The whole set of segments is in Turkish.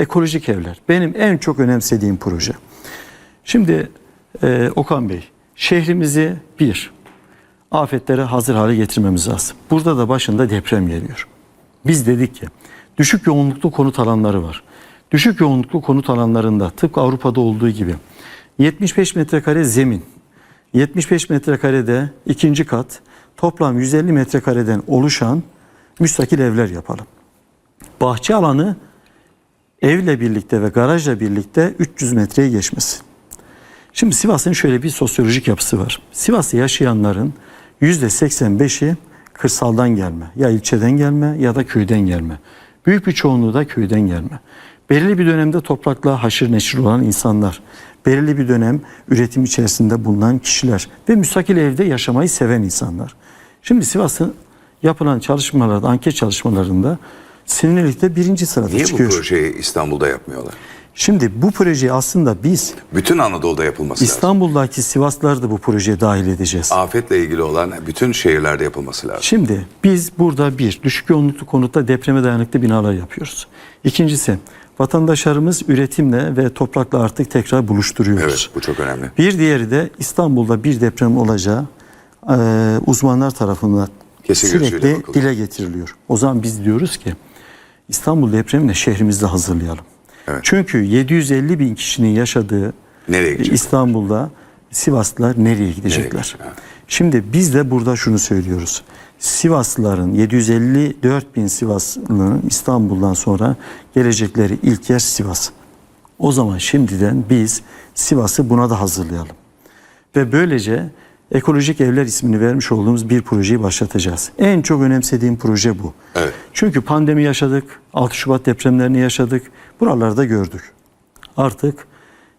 ekolojik evler. Benim en çok önemsediğim proje. Şimdi e, Okan Bey, şehrimizi bir, afetlere hazır hale getirmemiz lazım. Burada da başında deprem geliyor. Biz dedik ki düşük yoğunluklu konut alanları var. Düşük yoğunluklu konut alanlarında tıpkı Avrupa'da olduğu gibi 75 metrekare zemin, 75 metrekarede ikinci kat, toplam 150 metrekareden oluşan müstakil evler yapalım. Bahçe alanı evle birlikte ve garajla birlikte 300 metreye geçmesin. Şimdi Sivas'ın şöyle bir sosyolojik yapısı var. Sivas'ta yaşayanların %85'i kırsaldan gelme. Ya ilçeden gelme ya da köyden gelme. Büyük bir çoğunluğu da köyden gelme. Belirli bir dönemde toprakla haşır neşir olan insanlar. Belirli bir dönem üretim içerisinde bulunan kişiler ve müstakil evde yaşamayı seven insanlar. Şimdi Sivas'ın yapılan çalışmalarda, anket çalışmalarında sinirlilikte birinci sırada Niye çıkıyor. bu projeyi İstanbul'da yapmıyorlar? Şimdi bu projeyi aslında biz Bütün Anadolu'da yapılması lazım. İstanbul'daki Sivaslıları da bu projeye dahil edeceğiz. Afetle ilgili olan bütün şehirlerde yapılması lazım. Şimdi biz burada bir, düşük yoğunluklu konutta depreme dayanıklı binalar yapıyoruz. İkincisi, vatandaşlarımız üretimle ve toprakla artık tekrar buluşturuyoruz. Evet bu çok önemli. Bir diğeri de İstanbul'da bir deprem olacağı e, uzmanlar tarafından Kesin sürekli dile getiriliyor. O zaman biz diyoruz ki İstanbul depremini şehrimizde hazırlayalım. Evet. Çünkü 750 bin kişinin yaşadığı Nereye gidecek? İstanbul'da Sivaslılar nereye gidecekler? gidecek? Ha. Şimdi biz de burada şunu söylüyoruz. Sivaslıların 754 bin Sivaslı'nın İstanbul'dan sonra gelecekleri ilk yer Sivas. O zaman şimdiden biz Sivas'ı buna da hazırlayalım. Ve böylece ekolojik evler ismini vermiş olduğumuz bir projeyi başlatacağız. En çok önemsediğim proje bu. Evet. Çünkü pandemi yaşadık, 6 Şubat depremlerini yaşadık. Buralarda gördük. Artık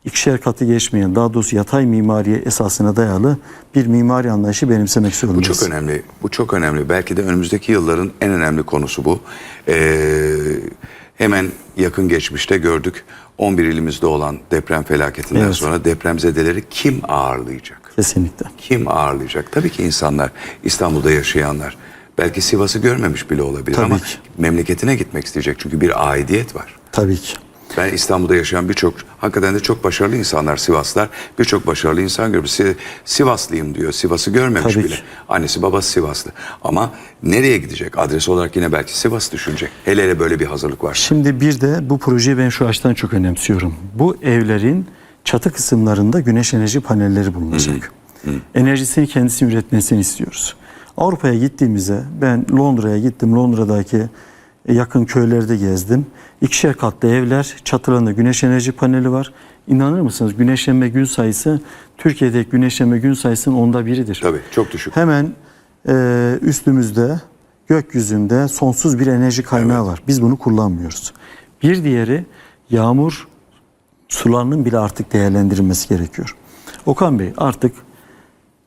ikişer katı geçmeyen, daha doğrusu yatay mimariye esasına dayalı bir mimari anlayışı benimsemek Bu zorundayız. çok önemli. Bu çok önemli. Belki de önümüzdeki yılların en önemli konusu bu. Ee, hemen yakın geçmişte gördük. 11 ilimizde olan deprem felaketinden Evet. sonra depremzedeleri kim ağırlayacak? Kesinlikle. Kim ağırlayacak? Tabii ki insanlar, İstanbul'da yaşayanlar. Belki Sivas'ı görmemiş bile olabilir Tabii ama ki. memleketine gitmek isteyecek. Çünkü bir aidiyet var. Tabii ki. Ben İstanbul'da yaşayan birçok, hakikaten de çok başarılı insanlar Sivaslar. Birçok başarılı insan görüyorum. Si- Sivaslıyım diyor. Sivas'ı görmemiş Tabii bile. ki. Annesi babası Sivaslı. Ama nereye gidecek? Adres olarak yine belki Sivas düşünecek. Hele hele böyle bir hazırlık var. Şimdi bir de bu projeyi ben şu açıdan çok önemsiyorum. Bu evlerin çatı kısımlarında güneş enerji panelleri bulunacak. Enerjisini kendisi üretmesini istiyoruz. Avrupa'ya gittiğimizde ben Londra'ya gittim. Londra'daki yakın köylerde gezdim. İkişer katlı evler, çatılarında güneş enerji paneli var. İnanır mısınız güneşlenme gün sayısı Türkiye'deki güneşlenme gün sayısının onda biridir. Tabii çok düşük. Hemen e, üstümüzde gökyüzünde sonsuz bir enerji kaynağı var. Biz bunu kullanmıyoruz. Bir diğeri yağmur sularının bile artık değerlendirilmesi gerekiyor. Okan Bey artık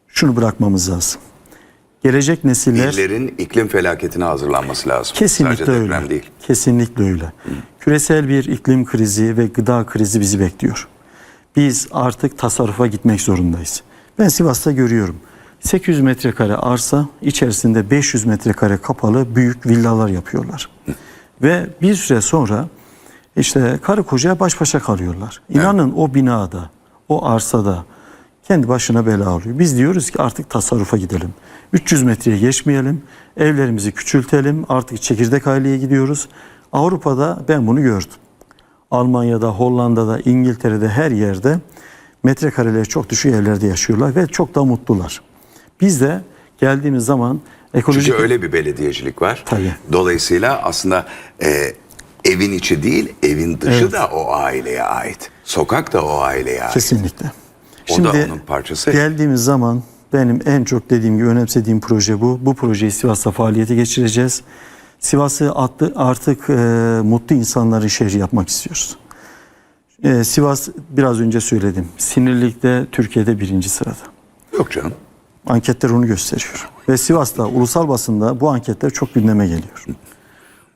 şunu bırakmamız lazım. Gelecek nesiller İllerin iklim felaketine hazırlanması lazım. kesinlikle Sadece öyle. değil. Kesinlikle öyle. Küresel bir iklim krizi ve gıda krizi bizi bekliyor. Biz artık tasarrufa gitmek zorundayız. Ben Sivas'ta görüyorum. 800 metrekare arsa içerisinde 500 metrekare kapalı büyük villalar yapıyorlar. Ve bir süre sonra işte karı koca baş başa kalıyorlar. İnanın o binada, o arsada kendi başına bela alıyor. Biz diyoruz ki artık tasarrufa gidelim. 300 metreye geçmeyelim. Evlerimizi küçültelim. Artık çekirdek aileye gidiyoruz. Avrupa'da ben bunu gördüm. Almanya'da, Hollanda'da, İngiltere'de her yerde metrekareleri çok düşük evlerde yaşıyorlar ve çok da mutlular. Biz de geldiğimiz zaman ekolojik Çünkü öyle bir belediyecilik var. Tabii. Dolayısıyla aslında e, evin içi değil, evin dışı da o aileye ait. Sokak da o aileye ait. Kesinlikle. O da onun parçası. Geldiğimiz zaman benim en çok dediğim gibi önemsediğim proje bu. Bu projeyi Sivas'ta faaliyete geçireceğiz. Sivas'ı artık e, mutlu insanların şehri yapmak istiyoruz. E, Sivas biraz önce söyledim. Sinirlilikte Türkiye'de birinci sırada. Yok canım. Anketler onu gösteriyor. Ve Sivas'ta ulusal basında bu anketler çok gündeme geliyor.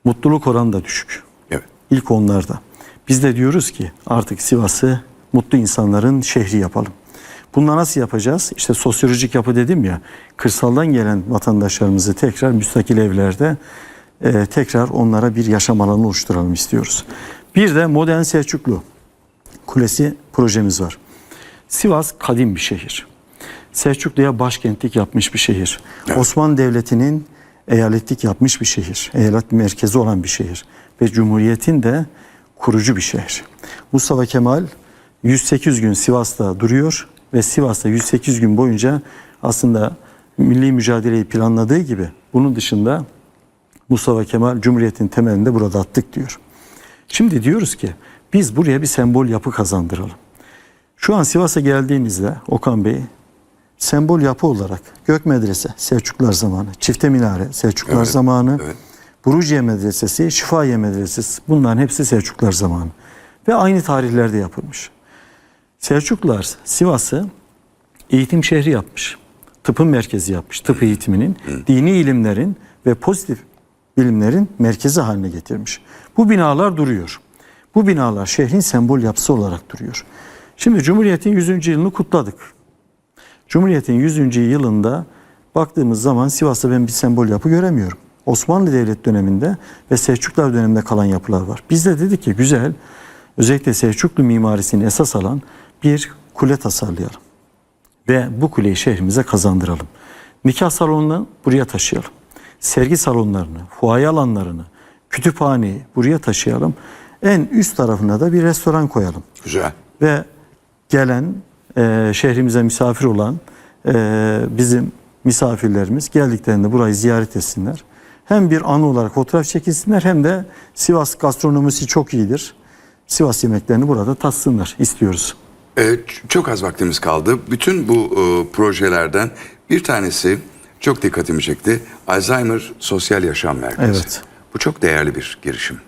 Mutluluk oranı da düşük. Evet. İlk onlarda. Biz de diyoruz ki artık Sivas'ı mutlu insanların şehri yapalım. Bunu nasıl yapacağız? İşte sosyolojik yapı dedim ya. Kırsaldan gelen vatandaşlarımızı tekrar müstakil evlerde e, tekrar onlara bir yaşam alanı oluşturalım istiyoruz. Bir de modern Selçuklu Kulesi projemiz var. Sivas kadim bir şehir. Selçuklu'ya başkentlik yapmış bir şehir. Osmanlı Devleti'nin eyaletlik yapmış bir şehir. Eyalet merkezi olan bir şehir. Ve Cumhuriyet'in de kurucu bir şehir. Mustafa Kemal 108 gün Sivas'ta duruyor ve Sivas'ta 108 gün boyunca aslında milli mücadeleyi planladığı gibi bunun dışında Mustafa Kemal Cumhuriyet'in temelini de burada attık diyor. Şimdi diyoruz ki biz buraya bir sembol yapı kazandıralım. Şu an Sivas'a geldiğinizde Okan Bey sembol yapı olarak Gök Medrese Selçuklular zamanı, Çifte Minare Selçuklular Evet, zamanı, evet. Buruciye Medresesi, Şifahiye Medresesi bunların hepsi Selçuklular zamanı. Ve aynı tarihlerde yapılmış. Selçuklular Sivas'ı eğitim şehri yapmış. Tıpın merkezi yapmış. Tıp eğitiminin, dini ilimlerin ve pozitif bilimlerin merkezi haline getirmiş. Bu binalar duruyor. Bu binalar şehrin sembol yapısı olarak duruyor. Şimdi Cumhuriyet'in 100. yılını kutladık. Cumhuriyet'in 100. yılında baktığımız zaman Sivas'ta ben bir sembol yapı göremiyorum. Osmanlı Devlet döneminde ve Selçuklular döneminde kalan yapılar var. Biz de dedik ki güzel, özellikle Selçuklu mimarisini esas alan bir kule tasarlayalım. Ve bu kuleyi şehrimize kazandıralım. Nikah salonunu buraya taşıyalım. Sergi salonlarını, fuaye alanlarını, kütüphaneyi buraya taşıyalım. En üst tarafına da bir restoran koyalım Güzel. ve gelen e, şehrimize misafir olan e, bizim misafirlerimiz geldiklerinde burayı ziyaret etsinler. Hem bir anı olarak fotoğraf çekilsinler hem de Sivas gastronomisi çok iyidir. Sivas yemeklerini burada tatsınlar istiyoruz. Ç- çok az vaktimiz kaldı. Bütün bu e, projelerden bir tanesi çok dikkatimi çekti. Alzheimer Sosyal Yaşam Merkezi. Evet. Bu çok değerli bir girişim.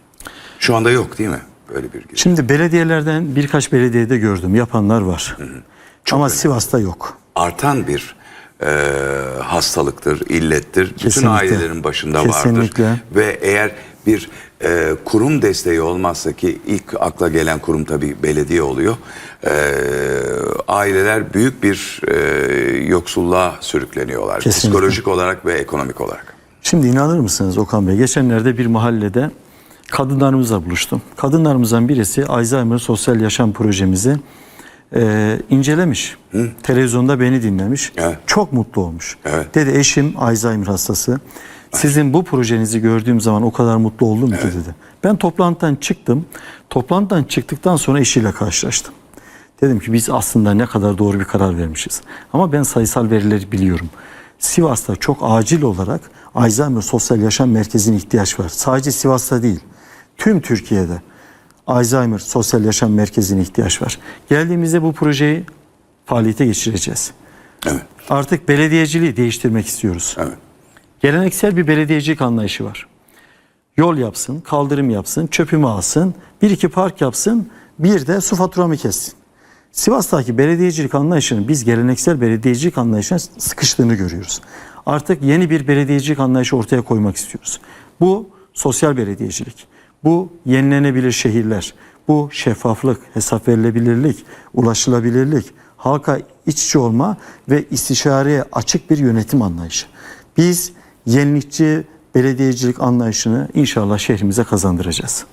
Şu anda yok değil mi? Böyle bir girişim. Şimdi belediyelerden birkaç belediyede gördüm yapanlar var. Ama önemli. Sivas'ta yok. Artan bir e, hastalıktır, illettir. Bütün Kesinlikle. ailelerin başında Kesinlikle. vardır. Ve eğer bir e, kurum desteği olmazsa ki ilk akla gelen kurum tabii belediye oluyor. E, aileler büyük bir e, yoksulluğa sürükleniyorlar. Kesinlikle. Psikolojik olarak ve ekonomik olarak. Şimdi inanır mısınız Okan Bey? Geçenlerde bir mahallede kadınlarımızla buluştum. Kadınlarımızdan birisi Alzheimer Sosyal Yaşam projemizi e, incelemiş. Televizyonda beni dinlemiş. Evet. Çok mutlu olmuş. Evet. Dedi eşim Alzheimer hastası. Sizin bu projenizi gördüğüm zaman o kadar mutlu oldum ki dedi. Ben toplantıdan çıktım. Toplantıdan çıktıktan sonra eşiyle karşılaştım. Dedim ki biz aslında ne kadar doğru bir karar vermişiz. Ama ben sayısal verileri biliyorum. Sivas'ta çok acil olarak Alzheimer Sosyal Yaşam Merkezi'ne ihtiyaç var. Sadece Sivas'ta değil, tüm Türkiye'de Alzheimer Sosyal Yaşam Merkezi'ne ihtiyaç var. Geldiğimizde bu projeyi faaliyete geçireceğiz. Evet. Artık belediyeciliği değiştirmek istiyoruz. Evet. Geleneksel bir belediyecilik anlayışı var. Yol yapsın, kaldırım yapsın, çöpümü alsın, bir iki park yapsın, bir de su faturamı kessin. Sivas'taki belediyecilik anlayışının biz geleneksel belediyecilik anlayışına sıkıştığını görüyoruz. Artık yeni bir belediyecilik anlayışı ortaya koymak istiyoruz. Bu sosyal belediyecilik, bu yenilenebilir şehirler, bu şeffaflık, hesap verilebilirlik, ulaşılabilirlik, halka iç içe olma ve istişareye açık bir yönetim anlayışı. Biz yenilikçi belediyecilik anlayışını inşallah şehrimize kazandıracağız.